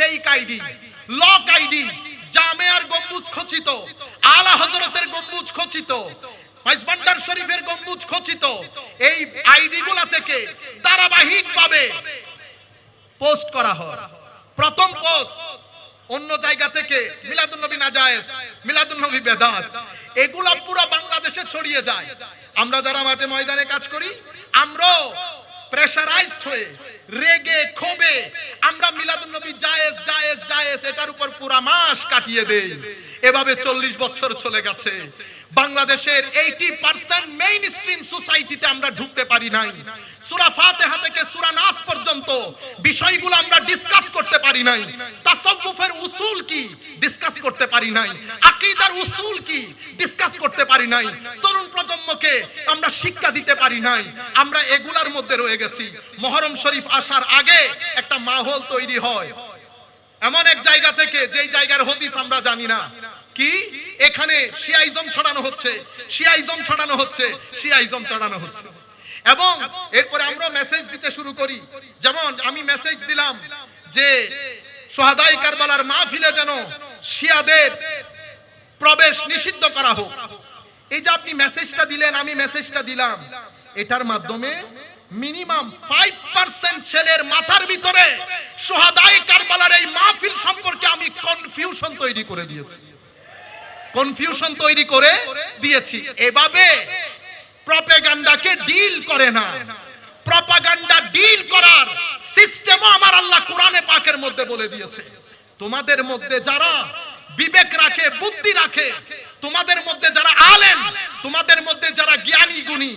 Fake ID lock ID জামেয়ার গম্বুজ খচিত আলা হজরতের গম্বুজ খচিত মাইজবান্ডার শরীফের গম্বুজ খচিত এই আইডি গুলা থেকে ধারাবাহিক ভাবে পোস্ট করা হয়। প্রথম পোস্ট অন্য জায়গা থেকে মিলাদুন নবী নাজায়েজ, মিলাদুন নবী বেদাত, এগুলা পুরো বাংলাদেশে ছড়িয়ে যায়। আমরা যারা মাঠে ময়দানে কাজ করি, আমরাও প্রেসারাইজড হয়ে রেগে ক্ষোভে। আমরা মিলাদুন নবী জায়েজ জায়েজ জায়েজ, এটার উপর পুরা মাস কাটিয়ে দেই। এভাবে চল্লিশ বছর চলে গেছে। বাংলাদেশের এইটি পার্সেন্ট মেইন স্ট্রিম সোসাইটিতে আমরা ঢুকতে পারি নাই। সুরা ফাতেহা থেকে সুরা নাস পর্যন্ত বিষয়গুলো আমরা ডিসকাস করতে পারি নাই। তাসাউফের উসুল কি? ডিসকাস করতে পারি নাই। আকীদার উসুল কি? ডিসকাস করতে পারি নাই। তরুণ প্রজন্মকে আমরা শিক্ষা দিতে পারি নাই। আমরা এগুলার মধ্যে রয়ে গেছি। মহরম শরীফ আসার আগে একটা মাহল তৈরি হয়। এমন এক জায়গা থেকে যেই জায়গার হদিস আমরা জানি না। কি? এখানে শিয়াইজম ছড়ানো হচ্ছে। শিয়াইজম ছড়ানো হচ্ছে। শিয়াইজম ছড়ানো হচ্ছে। এবং এরপরে আমরা মেসেজ দিতে শুরু করি। যেমন আমি মেসেজ দিলাম যে সোহাদাই কারবালার মাহফিলে যেন শিয়াদের প্রবেশ নিষিদ্ধ করা হোক। এই যে আপনি মেসেজটা দিলেন, আমি মেসেজটা দিলাম। এটার মাধ্যমে মিনিমাম ফাইভ পার্সেন্ট ছেলের মাথার ভিতরে সোহাদাই কারবালার এই মাহফিল সম্পর্কে আমি কনফিউশন তৈরি করে দিয়েছি। কনফিউশন তৈরি করে দিয়েছি। এভাবে প্রপেগান্ডাকে ডিল করে না। প্রপাগান্ডা ডিল করার সিস্টেমও আমার আল্লাহ কোরআনে পাকের মধ্যে বলে দিয়েছে। তোমাদের মধ্যে যারা বিবেক রাখে, বুদ্ধি রাখে। তোমাদের মধ্যে যারা আলেন তোমাদের মধ্যে যারা জ্ঞানী গুণী,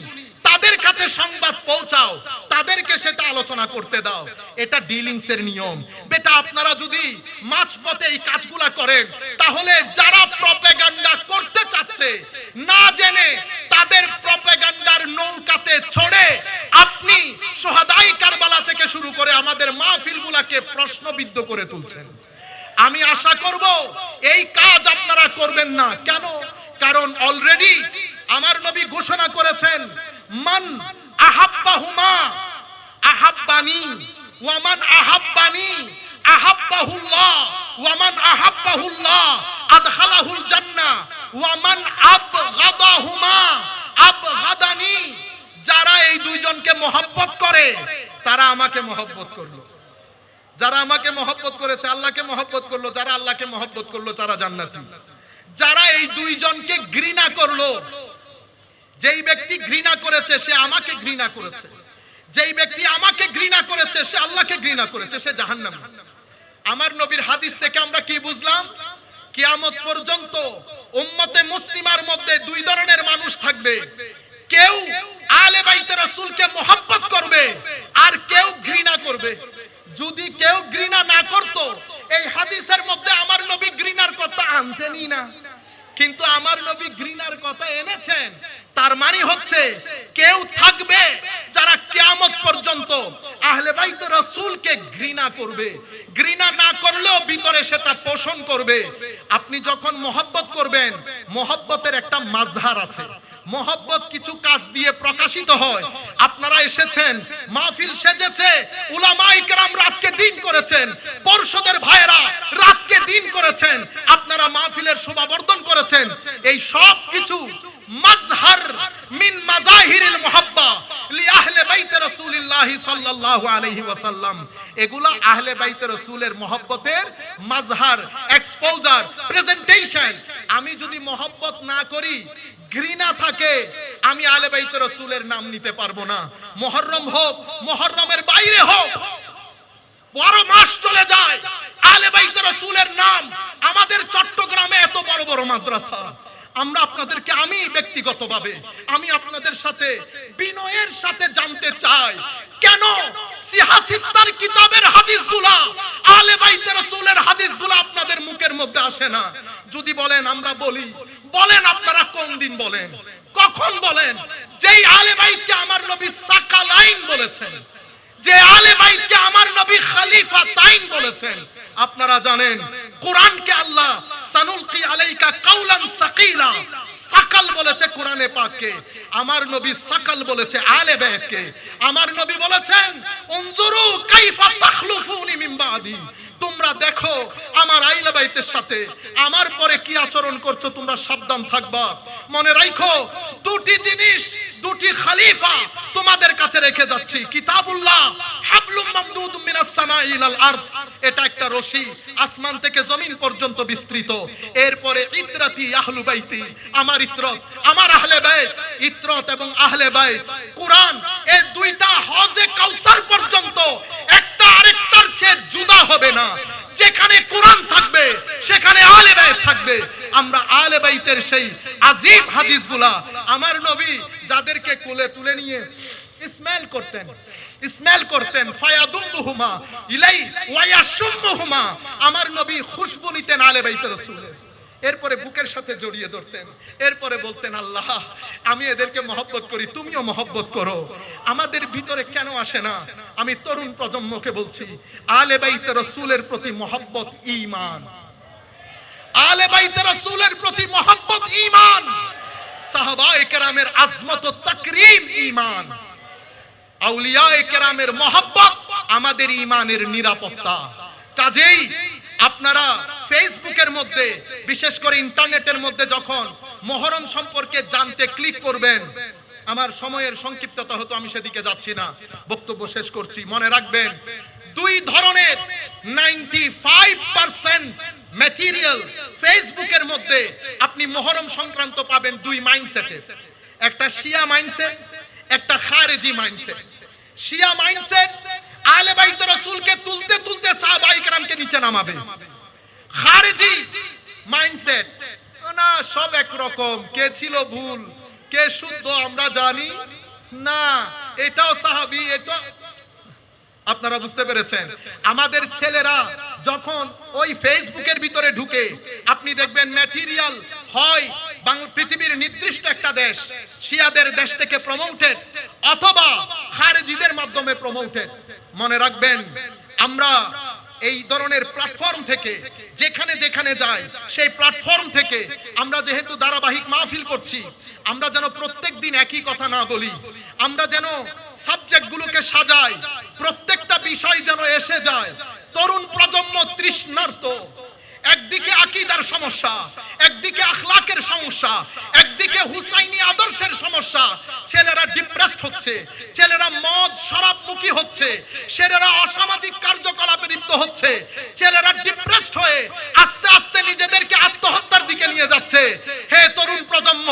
তাদের কাছে সংবাদ পৌঁছাও, তাদেরকে সেটা আলোচনা করতে দাও। এটা ডিলিংস এর নিয়ম। বেটা, আপনারা যদি মাঝপথে এই কাজগুলা করেন, তাহলে যারা প্রপেগান্ডা করতে চাচ্ছে, না জেনে তাদের প্রপেগান্ডার নৌকাতে ছড়ে আপনি সোহাদাই কারবালা থেকে শুরু করে আমাদের মাহফিলগুলাকে প্রশ্নবিদ্ধ করে তুলছেন। আমি আশা করব এই কাজ আপনারা করবেন না। কেন? কারণ অলরেডি আমার নবী ঘোষণা করেছেন, মান আহাব্বাহুমা আহাব্বানি ওয়ামান আহাব্বানি আহাব্বাহুল্লাহ ওয়ামান আহাব্বাহুল্লাহ আদখালাহুল জান্নাহ ওয়ামান আবগাদাহুমা আবগাদানি। যারা এই দুইজনকে মহব্বত করে, তারা আমাকে মহব্বত করল। যারা আমাকে মহব্বত করেছে, আল্লাহকে মহব্বত করল, যারা আল্লাহকে মহব্বত করল, তারা জান্নাতি। যারা এই দুইজনকে ঘৃণা করল, যেই ব্যক্তি ঘৃণা করেছে, সে আমাকে ঘৃণা করেছে। যেই ব্যক্তি আমাকে ঘৃণা করেছে, সে আল্লাহকে ঘৃণা করেছে, সে জাহান্নামী। আমার নবীর হাদিস থেকে আমরা কি বুঝলাম? কিয়ামত পর্যন্ত উম্মতে মুসলিমার মধ্যে দুই ধরনের মানুষ থাকবে। কেউ আলে বাইতে রাসূলকে মহব্বত করবে, আর কেউ ঘৃণা করবে। যদি কেউ ঘৃণা না করত, এই হাদিসের মধ্যে আমার নবী ঘৃণার কথা আনতেনই না। কিন্তু আমার নবী ঘৃণার কথা এনেছেন। তার মানে হচ্ছে, কেউ থাকবে যারা কিয়ামত পর্যন্ত আহলে বাইত রাসূলকে ঘৃণা করবে। ঘৃণা না করলেও ভিতরে সেটা পোষণ করবে। আপনি যখন মহব্বত করবেন, মহব্বতের একটা মাঝহার আছে। মহব্বত কিছু কাজ দিয়ে প্রকাশিত হয়। আপনারা এসেছেন, মাহফিল সেজেছে, উলামায়ে কেরাম রাতকে দিন করেছেন পরশদের ভাইয়েরা রাতকে দিন করেছেন, আপনারা মাহফিলের শোভাবর্ধন করেছেন। এই সব কিছু মাজহার মিন মাজাহিরিল মুহাব্বা লি আহলে বাইতে রাসূলিল্লাহ সাল্লাল্লাহু আলাইহি ওয়াসাল্লাম। এগুলা আহলে বাইতে রাসূলের মহব্বতের মাজহার এক্সপোজার প্রেজেন্টেশন আমি যদি মহব্বত না করি ঘৃণা থাকে, আমি আলে বাইতে রসুলের নাম নিতে পারব না। মহরম হোক, মহরমের বাইরে হোক, বারো মাস চলে যায়, আলে বাইতে রসুলের নাম, আমাদের চট্টগ্রামে এত বড় বড় মাদ্রাসা। আমরা আপনাদেরকে আমি ব্যক্তিগতভাবে, আমি আপনাদের সাথে বিনয়ের সাথে জানতে চাই, কেন সিহাসিত্তার কিতাবের হাদিসগুলা, আলে বাইতে রাসূলের হাদিসগুলা আপনাদের মুখের মধ্যে আসে না? যদি বলেন, আমরা বলি বলেন আপনারা কোন দিন বলেন? কখন বলেন? যেই আলে বাইতকে আমার নবী সাকালাইন বলেছেন, যে আলে বাইতকে আমার নবী খলিফা তাইন বলেছেন, আপনারা জানেন, কোরআনকে আল্লাহ সানুলকি আলাইকা কাউলান সাকিলা সাকাল বলেছে কোরআনে পাককে, আমার নবী সাকাল বলেছে আলে বাইতকে, আমার নবী বলেছেন, উনজুরু কাইফা তাখলুফুনি মিন বাদি তোমরা দেখো আমার আইলা বাইতের সাথে। আমার পরে কি আচরণ করছ তোমরা সাবধান থাকবা। মনে রাখো দুটি জিনিস, দুটি খালিফা তোমাদের কাছে রেখে যাচ্ছি। কিতাবুল্লাহ, হাবলুম মামদুদ মিনাস সামাই ইলাল আরদ। এটা একটা রশি, আসমান থেকে জমিন পর্যন্ত বিস্তৃত। এরপরে ইত্রাতি আহলু বাইতি, আমার ইত্রত, আমার আহলে বাইত, ইত্রত এবং আহলে বাইত। কোরআন এই দুইটা হজে কাউসার পর্যন্ত, একটা চেয়ে জুদা হবে না। যেখানে কোরআন থাকবে, সেখানে আলে বাইত থাকবে। আমরা আলে বাইতের সেই আজিব হাদিসগুলা আমার নবী যাদেরকে কোলে তুলে নিয়ে ইসমাইল করতেন ইসমাইল করতেন ফায়াদুমহুমা ইলাই ওয়ায়াশুমহুমা আমার নবী খুশবু নিতেন আলে বাইতের রাসূলের। এরপরে বুকের সাথে জড়িয়ে ধরতেন। এরপরে বলতেন, আল্লাহ, আমি এদেরকে মহব্বত করি, তুমিও মহব্বত করো। আমাদের ভিতরে কেন আসে না? আমি তরুণ প্রজন্মকে বলছি, আলে বাইতে রসুলের প্রতি মহব্বত ঈমান। আলে বাইতে রসুলের প্রতি মহব্বত ঈমান। সাহাবায়ে কেরামের আজমত তাকরীম ঈমান। আউলিয়ায়ে কেরামের মহব্বত আমাদের ঈমানের নিরাপত্তা। কাজেই আপনারা ফেসবুকের মধ্যে, বিশেষ করে ইন্টারনেটের মধ্যে যখন মহরম সম্পর্কে জানতে ক্লিক করবেন, আমার সময়ের সংক্ষিপ্ততা হতো আমি সেদিকে যাচ্ছি না, বক্তব্য শেষ করছি। মনে রাখবেন, দুই ধরনের নাইনটি ফাইভ পার্সেন্ট ম্যাটেরিয়াল ফেসবুকের মধ্যে আপনি মহরম সংক্রান্ত পাবেন দুই মাইন্ডসেটে একটা শিয়া মাইন্ডসেট একটা খারেজি মাইন্ডসেট শিয়া মাইন্ডসেট আলে বাইত রাসূলকে তুলতে তুলতে সাহাবায়ে কেরামকে নিচে নামাবে। খারেজি মাইন্ডসেট, না, সব এক রকম কে ছিল ভুল, কে শুদ্ধ আমরা জানি, না, এটাও সাহাবি, এটা আপনারা বুঝতে পেরেছেন। আমাদের ছেলেরা যখন ওই ফেসবুকের ভিতরে ঢুকে, আপনি দেখবেন ম্যাটেরিয়াল হয় পৃথিবীর নির্দিষ্ট একটা দেশ, শিয়াদের দেশ থেকে প্রমোটেড অথবা খারেজিদের মাধ্যমে প্রমোটেড মনে রাখবেন, আমরা এই ধরনের প্ল্যাটফর্ম থেকে, যেখানে যেখানে যাই, সেই প্ল্যাটফর্ম থেকে আমরা যেহেতু ধারাবাহিক মাহফিল করছি, আমরা যেন প্রত্যেক দিন একই কথা না বলি, আমরা যেন সাবজেক্টগুলোকে সাজাই, প্রত্যেকটা বিষয় যেন এসে যায়। তরুণ প্রজন্ম তৃষ্ণার্ত একদিকে আকীদার সমস্যা, একদিকে আখলাকের সমস্যা, একদিকে হুসাইনি আদর্শের সমস্যা। ছেলেরা ডিপ্রেসড হচ্ছে, ছেলেরা মদ, শরাবমুখী হচ্ছে, ছেলেরা অসামাজিক কার্যকলাপে লিপ্ত হচ্ছে, ছেলেরা ডিপ্রেসড হয়ে আস্তে আস্তে নিজেদেরকে আত্মহত্যার দিকে নিয়ে যাচ্ছে। হে তরুণ প্রজন্ম,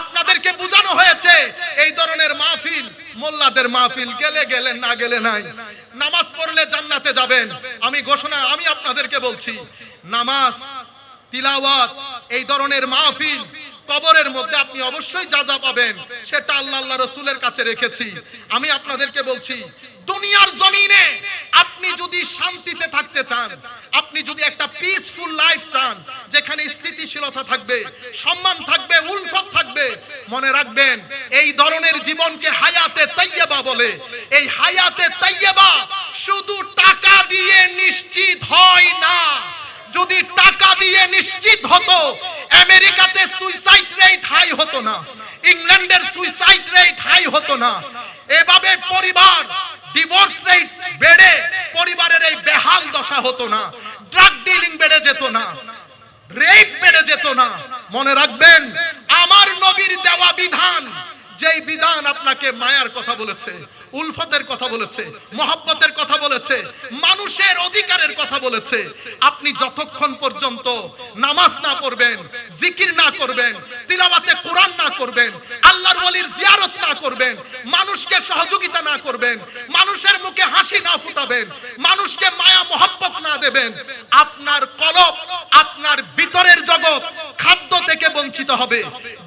আপনাদেরকে বোঝানো হয়েছে, এই ধরনের মাহফিল মোল্লাদের মাহফিল, গেলে গেলেন না গেলে নাই। নামাজ পড়লে জান্নাতে যাবেন। আমি ঘোষণা, আমি আপনাদেরকে বলছি নামাজ, তিলাওয়াত, এই ধরনের মাহফিল কবরের মধ্যে আপনি অবশ্যই যা যা পাবেন, সেটা আল্লাহ আল্লাহ রসুলের কাছে রেখেছি। আমি আপনাদেরকে বলছি, দুনিয়ার জমিনে আপনি যদি শান্তিতে থাকতে চান, আপনি যদি একটা পিসফুল লাইফ চান, যেখানে স্থিতিশীলতা থাকবে, সম্মান থাকবে, উলফত থাকবে, মনে রাখবেন, এই ধরনের জীবনকে হায়াতে তাইয়েবা বলে। এই হায়াতে তাইয়েবা শুধু টাকা দিয়ে নিশ্চিত হয় না। যদি টাকা দিয়ে নিশ্চিত হতো, আমেরিকাতে সুইসাইড রেট হাই হতো না, ইংল্যান্ডের সুইসাইড রেট হাই হতো না, এভাবে পরিবার ডিভোর্স রেট বেড়ে পরিবারের এই বেহাল দশা হতো না ড্রাগ ডিলিং বেড়ে যেত না রেপ বেড়ে যেত না। মনে রাখবেন, আমার নবীর দেওয়া বিধান যেই বিধান আপনাকে মায়ার কথা বলেছে, উলফতের কথা বলেছে, মহাব্বতের কথা বলেছে, মানুষের অধিকারের কথা বলেছে, আপনি যতক্ষণ পর্যন্ত নামাজ না করবেন জিকির না করবেন তিলাবাতে কোরআন না করবেন আল্লাহর ওয়ালির জিয়ারত না করবেন, মানুষকে সহযোগিতা না করবেন, মানুষের মুখে হাসি না ফুটাবেন, মানুষকে মায়া মহব্বত না দেবেন। আপনার কলব, আপনার ভিতরের জগৎ খাদ্য থেকে বঞ্চিত হবে।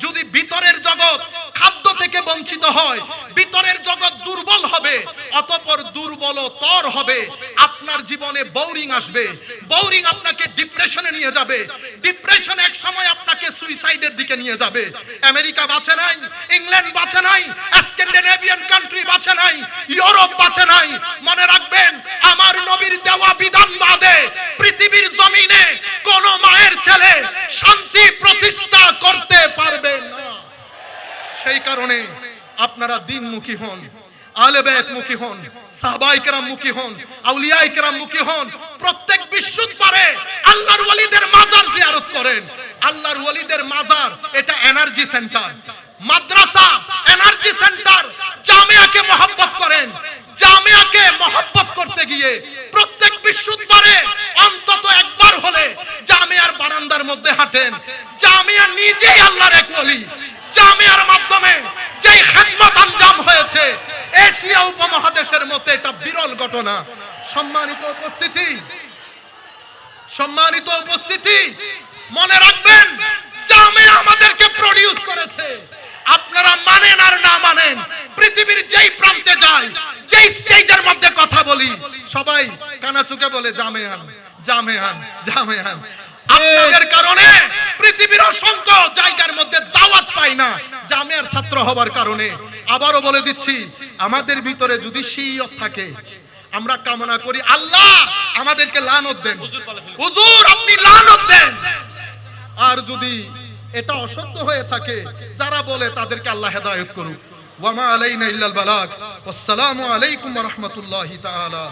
যদি ভিতরের জগৎ খাদ্য থেকে বঞ্চিত হয়, ভিতরের জগৎ দুর্বল হবে, অতপর দুর্বল তর হবে। আপনার জীবনে বোরিং আসবে। বোরিং আপনাকে ডিপ্রেশনে নিয়ে যাবে। ডিপ্রেশন এক সময় আপনাকে সুইসাইডের দিকে নিয়ে যাবে। আমেরিকা বাঁচে নাই ইংল্যান্ড বাঁচে নাই স্ক্যান্ডিনেভিয়ান কান্ট্রি বাঁচে নাই ইউরোপ বাঁচে নাই। মনে রাখবেন, আমার নবীর দেওয়া বিধান বাদে পৃথিবীর জমিনে কোন মায়ের ছেলে শান্তি প্রতিষ্ঠা করতে পারবে না। সেই কারণে আপনারা দিনমুখী হন। আলে বেত মুখী হন, সাহবাই কেরাম মুখী হন, আউলিয়াই কেরাম মুখী হন। প্রত্যেক বিশ্বৎবারে আল্লাহর ওয়ালিদের মাজার জিয়ারত করেন। আল্লাহর ওয়ালিদের মাজার, এটা এনার্জি সেন্টার। মাদ্রাসা, এনার্জি সেন্টার, জামিয়াকে মহব্বত করেন। জামিয়াকে মহব্বত করতে গিয়ে প্রত্যেক বিশ্বৎবারে অন্তত একবার হলে জামিয়ার বারান্দার মধ্যে হাঁটেন জামিয়া নিজেই আল্লাহর এক ওলি জামিয়ার মাধ্যমে যেই খেদমত আঞ্জাম হয়েছে এশিয়া উপমহাদেশের মধ্যে এটা বিরল ঘটনা। সম্মানিত উপস্থিতি। সম্মানিত উপস্থিতি। মনে রাখবেন জামিয়া আমাদেরকে প্রডিউস করেছে। আপনারা মানেন আর না মানেন, পৃথিবীর যেই প্রান্তে যায় যেই স্টেজের মধ্যে কথা বলি, সবাই কানা চুকে বলে জামেহান জামেহান জামেহান আপনাদের কারণে পৃথিবীর অসংখ্য জায়গার মধ্যে দাওয়াত পাই না। জামিয়ার ছাত্র হবার কারণে। আবারও বলে দিচ্ছি আমাদের ভিতরে যদি শিয়ত থাকে আমরা কামনা করি আল্লাহ আমাদেরকে লানত দেন। হুজুর আপনি লানত দেন। আর যদি এটা অসত্য হয়ে থাকে যারা বলে তাদেরকে আল্লাহ হেদায়েত করুক। ওয়ামা আলাইনা ইল্লাল বালাগ। আসসালামু আলাইকুম ওয়া রাহমাতুল্লাহি তাআলা।